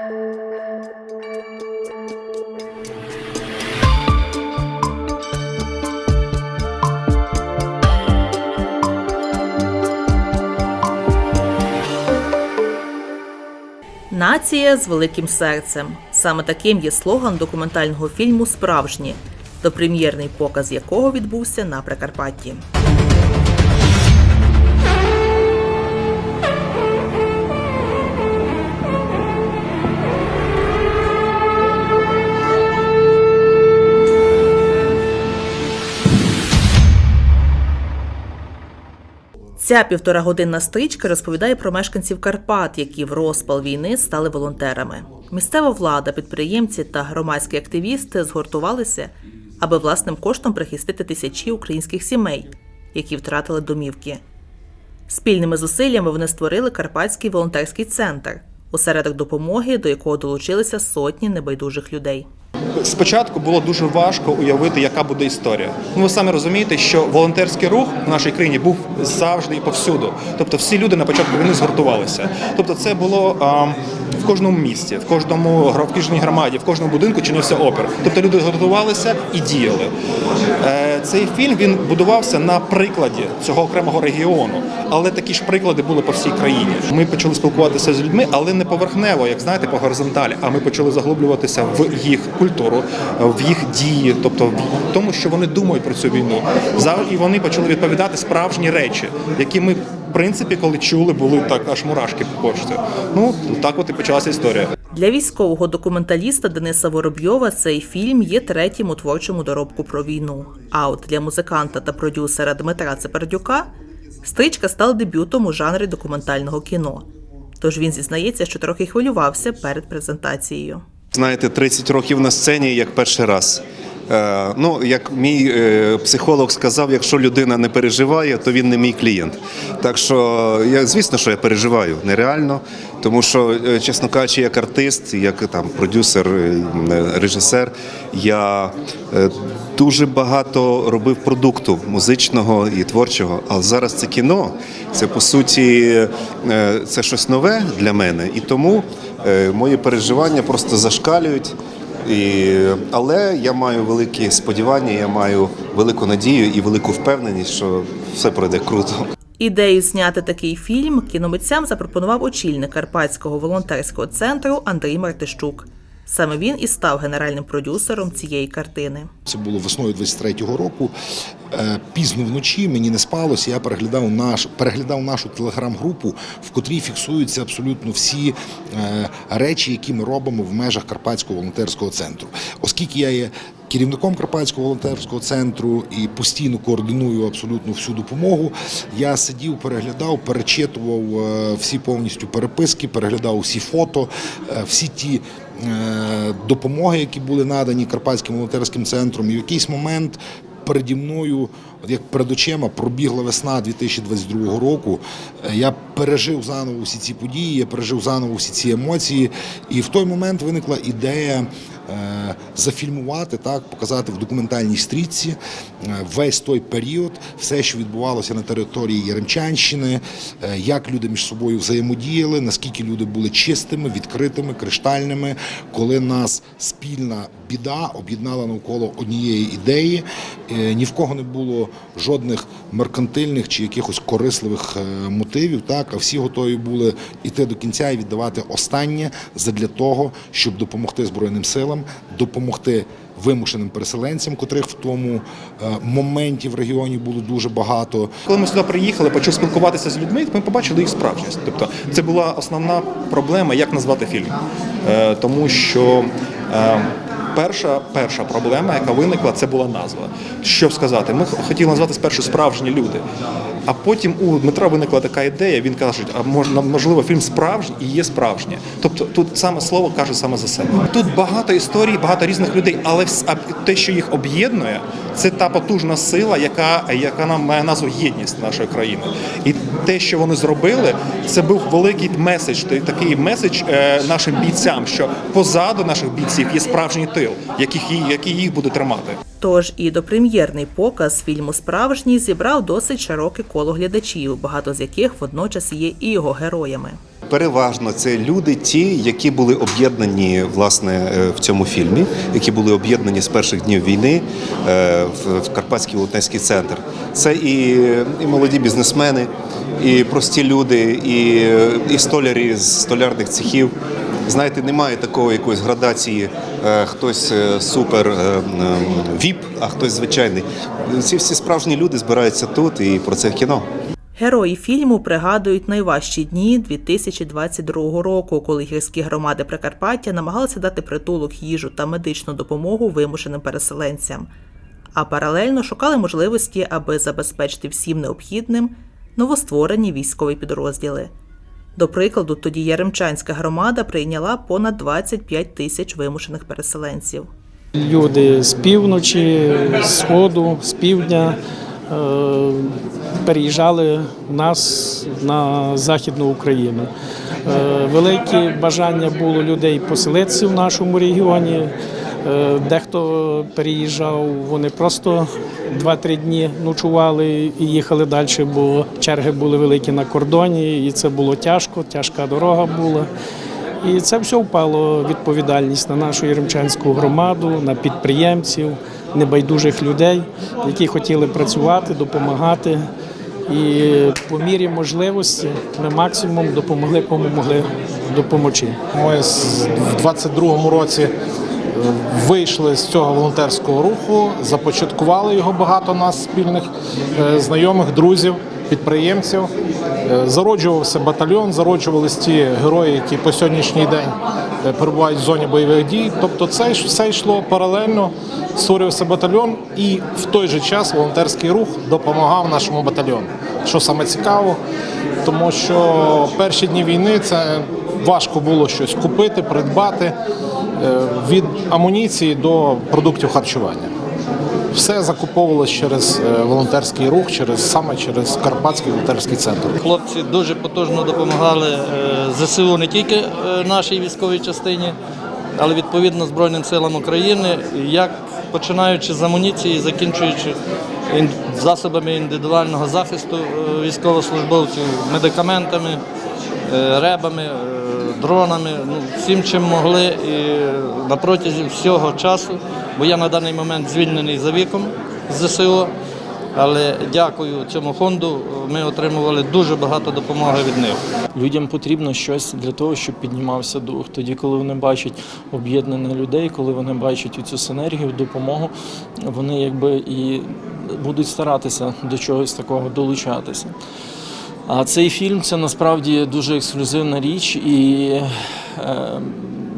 Нація з великим серцем. Саме таким є слоган документального фільму Справжні, допрем'єрний показ якого відбувся на Прикарпатті. Ця півторагодинна стрічка розповідає про мешканців Карпат, які в розпал війни стали волонтерами. Місцева влада, підприємці та громадські активісти згуртувалися, аби власним коштом прихистити тисячі українських сімей, які втратили домівки. Спільними зусиллями вони створили Карпатський волонтерський центр, осередок допомоги, до якого долучилися сотні небайдужих людей. Спочатку було дуже важко уявити, яка буде історія. Ну ви самі розумієте, що волонтерський рух в нашій країні був завжди і повсюду. Тобто всі люди на початку війни згуртувалися. Тобто, це було а, в кожному місті, в кожному в кожній громаді, в кожному будинку чинився опір. Тобто люди згуртувалися і діяли. Е, цей фільм він будувався на прикладі цього окремого регіону, але такі ж приклади були по всій країні. Ми почали спілкуватися з людьми, але не поверхнево, як знаєте, по горизонталі. А ми почали заглублюватися в їх культуру, в їх дії, тобто в тому, що вони думають про цю війну. І вони почали відповідати справжні речі, які ми. В принципі, коли чули, були так аж мурашки по кошті. Ну так от і почалася історія. Для військового документаліста Дениса Воробйова цей фільм є третім у творчому доробку про війну. А от для музиканта та продюсера Дмитра Цепердюка стрічка стала дебютом у жанрі документального кіно. Тож він зізнається, що трохи хвилювався перед презентацією. Знаєте, 30 років на сцені як перший раз. Е, ну, як мій е, психолог сказав, якщо людина не переживає, то він не мій клієнт. Так що я, звісно, що я переживаю нереально, тому що, е, чесно кажучи, як артист, як там продюсер, режисер, я дуже багато робив продукту музичного і творчого. А зараз це кіно, це по суті це щось нове для мене, і тому мої переживання просто зашкалюють. І, але я маю великі сподівання, я маю велику надію і велику впевненість, що все пройде круто. Ідею зняти такий фільм кіномитцям запропонував очільник Карпатського волонтерського центру Андрій Мартищук. Саме він і став генеральним продюсером цієї картини. Це було весною 23-го року. Е, Пізно вночі мені не спалося. Я переглядав наш переглядав нашу телеграм-групу, в котрій фіксуються абсолютно всі е, речі, які ми робимо в межах Карпатського волонтерського центру. Оскільки я є керівником Карпатського волонтерського центру і постійно координую абсолютно всю допомогу, я сидів, переглядав, перечитував е, всі повністю переписки, переглядав всі фото, всі ті допомоги, які були надані Карпатським волонтерським центром, і в якийсь момент. Переді мною, як перед очима, пробігла весна 2022 року. Е, Я пережив заново всі ці події, я пережив заново всі ці емоції. І в той момент виникла ідея е, зафільмувати, так, показати в документальній стрічці е, весь той період, все, що відбувалося на території Яремчанщини, е, як люди між собою взаємодіяли, наскільки люди були чистими, відкритими, криштальними, коли нас спільна біда об'єднала навколо однієї ідеї. Е, Ні в кого не було жодних меркантильних чи якихось корисливих е, мотивів. Так, а всі готові були йти до кінця і віддавати останнє задля того, щоб допомогти збройним силам, допомогти вимушеним переселенцям, котрих в тому е, моменті в регіоні було дуже багато. Коли ми сюди приїхали, почали спілкуватися з людьми, ми побачили їх справжність. Тобто, це була основна проблема, як назвати фільм. Е, тому що е, перша, перша проблема, яка виникла, це була назва. Що сказати? Ми хотіли назвати спершу справжні люди. А потім у Дмитра виникла така ідея. Він каже, а можна можливо, фільм справжній і є справжнє. Тобто тут саме слово каже саме за себе. Тут багато історій, багато різних людей, але те, що їх об'єднує, це та потужна сила, яка, яка нам має назву єдність нашої країни. І те, що вони зробили, це був великий меседж, такий меседж е, нашим бійцям, що позаду наших бійців є справжній тил, яких, який їх буде тримати. Тож і допрем'єрний показ фільму Справжній зібрав досить широке коло глядачів, багато з яких водночас є і його героями. Переважно це люди, ті, які були об'єднані власне е, в цьому фільмі, які були об'єднані з перших днів війни е, в, в Карпатський волонтерський центр. Це і, і молоді бізнесмени, і прості люди, і, і столярі з столярних цехів. Знаєте, немає такої якоїсь градації, е, хтось супер віп, а хтось звичайний. Ці всі справжні люди збираються тут і про це кіно. Герої фільму пригадують найважчі дні 2022 року, коли гірські громади Прикарпаття намагалися дати притулок, їжу та медичну допомогу вимушеним переселенцям, а паралельно шукали можливості, аби забезпечити всім необхідним новостворені військові підрозділи. До прикладу, тоді Яремчанська громада прийняла понад 25 тисяч вимушених переселенців. Люди з півночі, з сходу, з півдня переїжджали в нас на Західну Україну. Е, Велике бажання було людей поселитися в нашому регіоні. Е, Дехто переїжджав, вони просто 2-3 дні ночували і їхали далі, бо черги були великі на кордоні, і це було тяжко, тяжка дорога була. І це все впало відповідальність на нашу Єремчанську громаду, на підприємців, небайдужих людей, які хотіли працювати, допомагати. І по мірі можливості ми максимум допомогли, кому могли допомогти. Ми в 22-му році вийшли з цього волонтерського руху, започаткували його багато нас спільних е, знайомих, друзів, підприємців. Е, Зароджувався батальйон, зароджувались ті герої, які по сьогоднішній день е, перебувають в зоні бойових дій. Тобто це все йшло паралельно, створювався батальйон, і в той же час волонтерський рух допомагав нашому батальйону. Що саме цікаво, тому що перші дні війни це важко було щось купити, придбати від амуніції до продуктів харчування. Все закуповувалось через е, волонтерський рух, через саме через Карпатський волонтерський центр. Хлопці дуже потужно допомагали е, ЗСУ не тільки е, нашій військовій частині, але відповідно Збройним силам України, як починаючи з амуніції, закінчуючи засобами індивідуального захисту е, військовослужбовців, медикаментами, е, ребами, е, дронами, ну, всім, чим могли. І на протязі всього часу, бо я на даний момент звільнений за віком з ЗСУ. Але дякую цьому фонду. Ми отримували дуже багато допомоги від них. Людям потрібно щось для того, щоб піднімався дух. Тоді, коли вони бачать об'єднання людей, коли вони бачать цю синергію, допомогу, вони якби і будуть старатися до чогось такого долучатися. А цей фільм це насправді дуже ексклюзивна річ і е,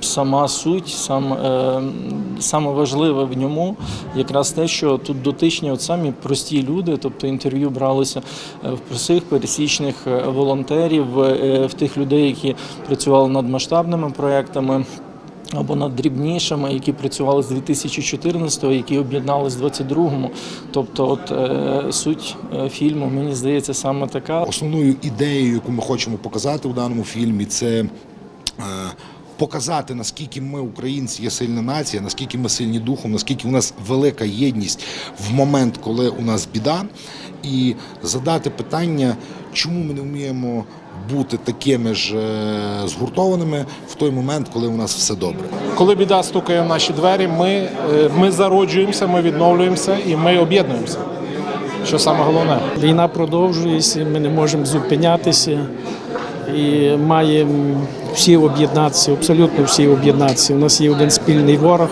сама суть, сам, е, саме важливе в ньому якраз те, що тут дотичні от самі прості люди, тобто інтерв'ю бралося е, в простих пересічних е, волонтерів, е, в тих людей, які працювали над масштабними проектами. Або над дрібнішими, які працювали з 2014-го, які об'єднали з 22-му. Тобто, от е, суть е, фільму, мені здається, саме така. Основною ідеєю, яку ми хочемо показати у даному фільмі, це е, показати, наскільки ми, українці, є сильна нація, наскільки ми сильні духом, наскільки у нас велика єдність в момент, коли у нас біда, і задати питання, чому ми не вміємо бути такими ж е, згуртованими в той момент, коли у нас все добре. Коли біда стукає в наші двері, ми, е, ми зароджуємося, ми відновлюємося і ми об'єднуємося. Що саме головне. Війна продовжується, ми не можемо зупинятися і маємо всі об'єднатися, абсолютно всі об'єднатися. У нас є один спільний ворог,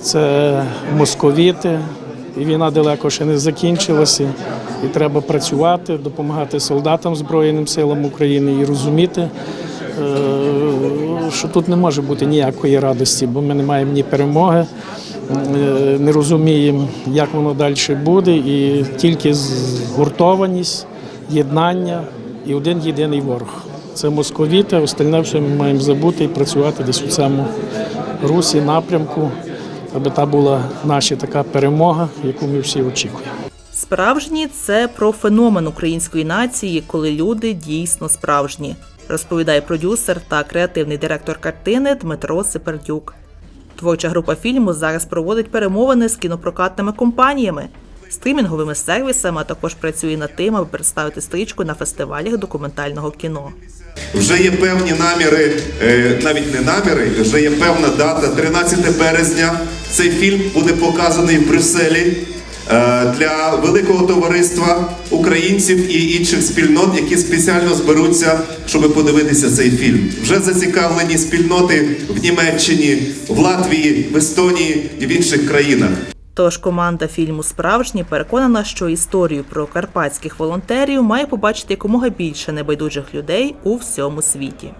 це московіти. І війна далеко ще не закінчилася. І треба працювати, допомагати солдатам Збройним силам України і розуміти, е, що тут не може бути ніякої радості, бо ми не маємо ні перемоги, е, не розуміємо, як воно далі буде, і тільки згуртованість, єднання і один єдиний ворог. Це московіти, остальне все ми маємо забути і працювати десь у цьому русі, напрямку, аби та була наша така перемога, яку ми всі очікуємо. Справжні це про феномен української нації, коли люди дійсно справжні, розповідає продюсер та креативний директор картини Дмитро Сипердюк. Творча група фільму зараз проводить перемовини з кінопрокатними компаніями, стрімінговими сервісами, а також працює над тим, аби представити стрічку на фестивалях документального кіно. Вже є певні наміри, е, навіть не наміри, вже є певна дата 13 березня. Цей фільм буде показаний в Брюсселі е, для великого товариства українців і інших спільнот, які спеціально зберуться, щоб подивитися цей фільм. Вже зацікавлені спільноти в Німеччині, в Латвії, в Естонії і в інших країнах. Тож команда фільму Справжні переконана, що історію про карпатських волонтерів має побачити якомога більше небайдужих людей у всьому світі.